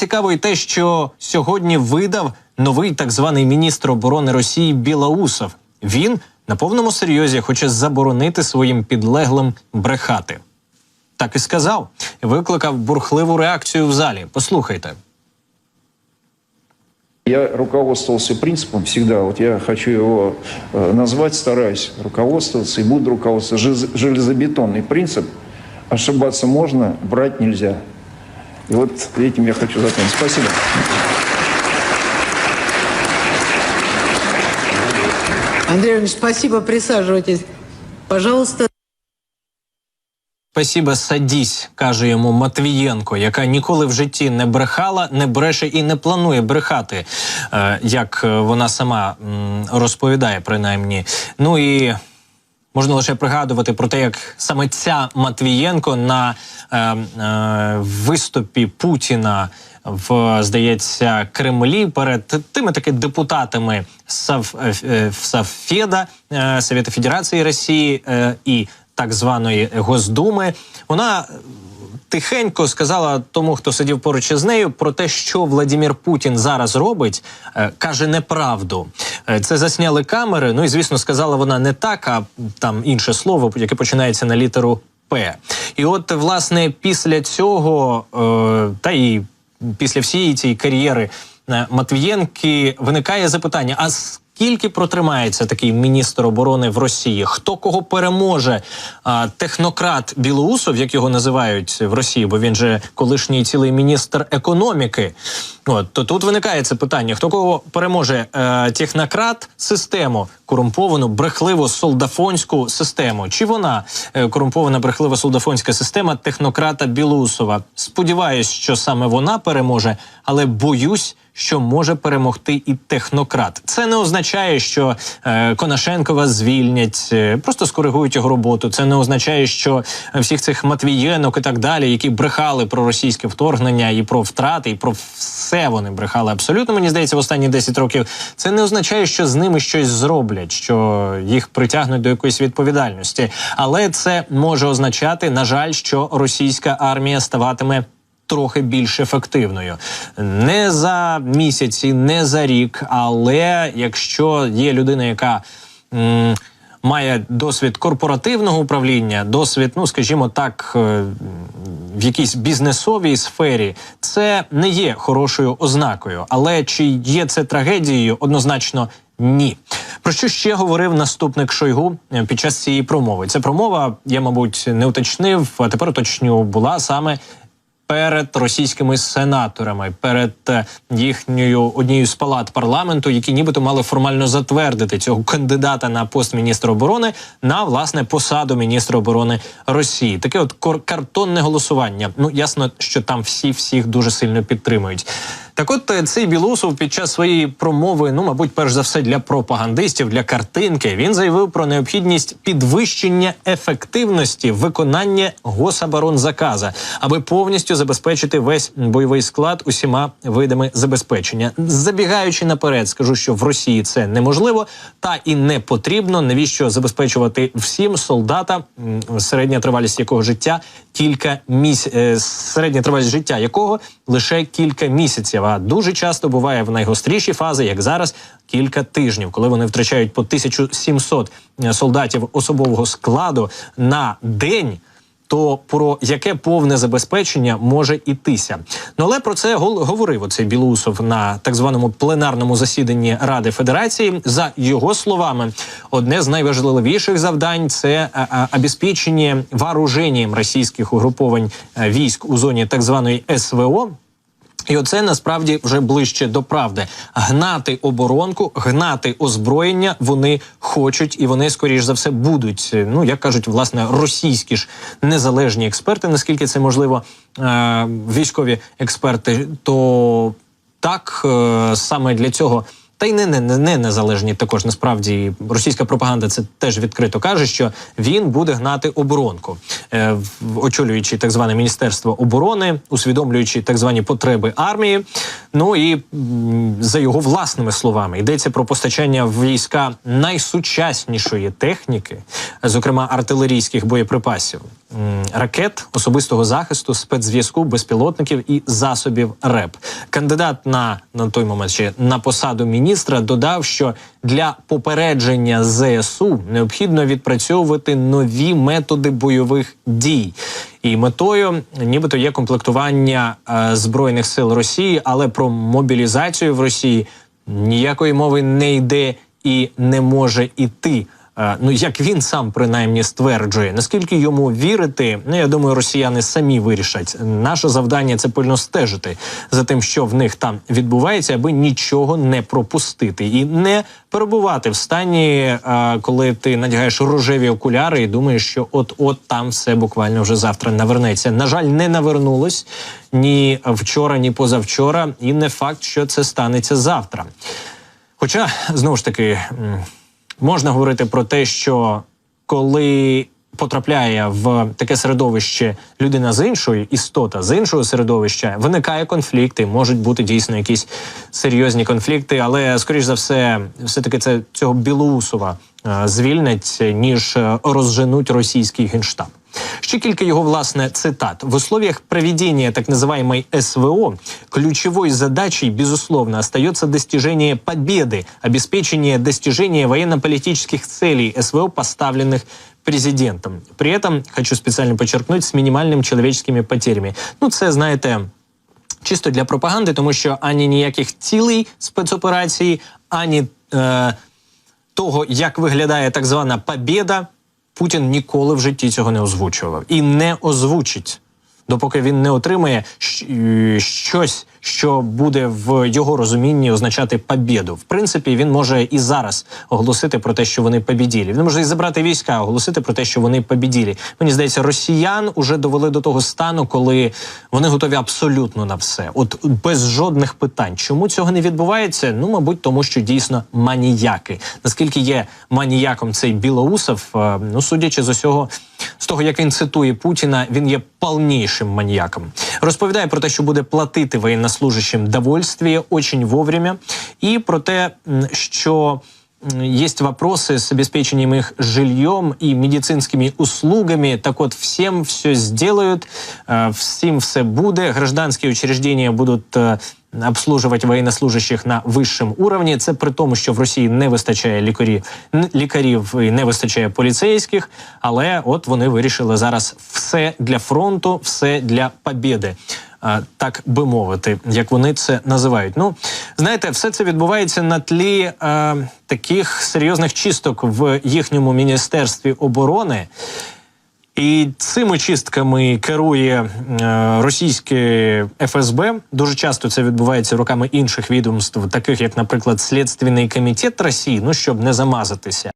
цікаво і те, що сьогодні видав новий так званий міністр оборони Росії Білоусов. Він на повному серйозі хоче заборонити своїм підлеглим брехати. Так і сказав. Викликав бурхливу реакцію в залі. Послухайте. Я руководствовался принципом всегда, вот я хочу его э, назвать, стараюсь руководствоваться и буду руководствоваться. Железобетонный принцип. Ошибаться можно, брать нельзя. И вот этим я хочу закончить. Спасибо. Андрей Иванович, спасибо, присаживайтесь. Пожалуйста. Спасіба садісь, каже йому Матвієнко, яка ніколи в житті не брехала, не бреше і не планує брехати, е, як е, вона сама розповідає, принаймні. Ну і можна лише пригадувати про те, як саме ця Матвієнко на е, е, виступі Путіна в здається Кремлі перед тими таки депутатами Сав, е, е, Совфеда е, Совєта Федерації Росії е, і так званої Госдуми. Вона тихенько сказала тому, хто сидів поруч із нею, про те, що Владимир Путін зараз робить, е, каже неправду. Е, Це засняли камери. Ну і звісно, сказала вона не так, а там інше слово, яке починається на літеру П. І от, власне, після цього, е, та і після всієї цієї кар'єри е, Матвієнки виникає запитання: а скільки протримається такий міністр оборони в Росії? Хто кого переможе? А, технократ Білоусов, як його називають в Росії, бо він же колишній цілий міністр економіки. От то тут виникає це питання: хто кого переможе? Е, технократ систему корумповану, брехливо солдафонську систему? Чи вона е, корумпована брехлива солдафонська система технократа Білоусова? Сподіваюсь, що саме вона переможе, але боюсь. Що може перемогти і технократ. Це не означає, що е, Конашенкова звільнять, е, просто скоригують його роботу. Це не означає, що всіх цих Матвієнок і так далі, які брехали про російське вторгнення і про втрати, і про все вони брехали абсолютно. Мені здається, в останні 10 років. Це не означає, що з ними щось зроблять, що їх притягнуть до якоїсь відповідальності. Але це може означати, на жаль, що російська армія ставатиме трохи більш ефективною. Не за місяці, не за рік, але якщо є людина, яка. м, Має досвід корпоративного управління, досвід, ну скажімо так, е, в якійсь бізнесовій сфері, це не є хорошою ознакою. Але чи є це трагедією? Однозначно ні. Про що ще говорив наступник Шойгу е, під час цієї промови? Ця промова, я мабуть, не уточнив, а тепер уточню, була саме перед російськими сенаторами, перед е, їхньою однією з палат парламенту, які нібито мали формально затвердити цього кандидата на пост міністра оборони на власне посаду міністра оборони Росії. Таке от картонне голосування. Ну ясно, що там всі всіх дуже сильно підтримують. Так, от е, цей Білусов під час своєї промови, ну мабуть, перш за все для пропагандистів, для картинки, він заявив про необхідність підвищення ефективності виконання гособоронзаказа, аби повністю забезпечити весь бойовий склад усіма видами забезпечення. Забігаючи наперед, скажу, що в Росії це неможливо та і не потрібно. Навіщо забезпечувати всім солдата, середня тривалість якого життя кілька місяців, середня тривалість життя якого лише кілька місяців. А дуже часто буває в найгостріші фази, як зараз, кілька тижнів, коли вони втрачають по 1700 солдатів особового складу на день. То про яке повне забезпечення може ітися? Ну але про це говорив оцей Білоусов на так званому пленарному засіданні Ради Федерації. За його словами, одне з найважливіших завдань це а, а, обезпечення вооруженням російських угруповань е, військ у зоні так званої СВО. І оце насправді вже ближче до правди. Гнати оборонку, гнати озброєння вони хочуть, і вони скоріш за все будуть. Ну як кажуть, власне, російські ж незалежні експерти, наскільки це можливо, е- військові експерти, то так е- саме для цього. Та й не, не, не, не незалежні також насправді російська пропаганда це теж відкрито каже, що він буде гнати оборонку, е, очолюючи так зване міністерство оборони, усвідомлюючи так звані потреби армії. Ну і за його власними словами йдеться про постачання війська найсучаснішої техніки, зокрема артилерійських боєприпасів, ракет, особистого захисту, спецзв'язку, безпілотників і засобів РЕП. Кандидат на, на той момент ще на посаду міністра додав, що для попередження ЗСУ необхідно відпрацьовувати нові методи бойових дій. І метою, нібито є комплектування е, збройних сил Росії, але про мобілізацію в Росії ніякої мови не йде і не може іти. Е, Ну, як він сам принаймні стверджує, наскільки йому вірити, ну я думаю, росіяни самі вирішать. Наше завдання це пильно стежити за тим, що в них там відбувається, аби нічого не пропустити і не перебувати в стані, е, коли ти надягаєш рожеві окуляри і думаєш, що от-от там все буквально вже завтра навернеться. На жаль, не навернулось ні вчора, ні позавчора, і не факт, що це станеться завтра. Хоча знову ж таки можна говорити про те, що коли потрапляє в таке середовище людина з іншої істота з іншого середовища, виникає конфлікти, можуть бути дійсно якісь серйозні конфлікти, але скоріш за все, все таки це цього білоусова е, звільнять, ніж розженуть російський генштаб. Ще кілька його власне цитат в условиях проведения так называемой СВО ключевой задачей безусловно остается достижение победы, обеспечение достижения военно-политических целей СВО, поставленных президентом. При этом хочу специально подчеркнуть с минимальными человеческими потерями. Ну, це знаєте. Чисто для пропаганди, тому що ані ніяких цілей спецоперації, ані е, того, як виглядає так звана побєда, Путін ніколи в житті цього не озвучував і не озвучить, допоки він не отримає е, щось, що буде в його розумінні означати побєду. В принципі, він може і зараз оголосити про те, що вони побіділі. Він може і забрати війська, оголосити про те, що вони побіділі. Мені здається, росіян уже довели до того стану, коли вони готові абсолютно на все, от без жодних питань. Чому цього не відбувається? Ну, мабуть, тому що дійсно маніяки. Наскільки є маніяком цей білоусов, е, ну судячи з усього, з того, як він цитує Путіна, він є полнішим маніяком. Розповідає про те, що буде платити воєннослужащим довольстві, очень вовремя, і про те, що есть вопросы с обеспечением их жильем и медицинскими услугами. Так вот, всем все сделают, э, всем все буде. Гражданські учреждения будуть е, обслуживать воєннослужащих на вищому уровні. Це при тому, що в Росії не вистачає лікарів, н- лікарів і не вистачає поліцейських. Але от вони вирішили зараз все для фронту, все для побєди. Так би мовити, як вони це називають. Ну знаєте, все це відбувається на тлі е, таких серйозних чисток в їхньому міністерстві оборони. І цими чистками керує е, російське ФСБ. Дуже часто це відбувається руками інших відомств, таких як, наприклад, Слідственний комітет Росії, ну щоб не замазатися.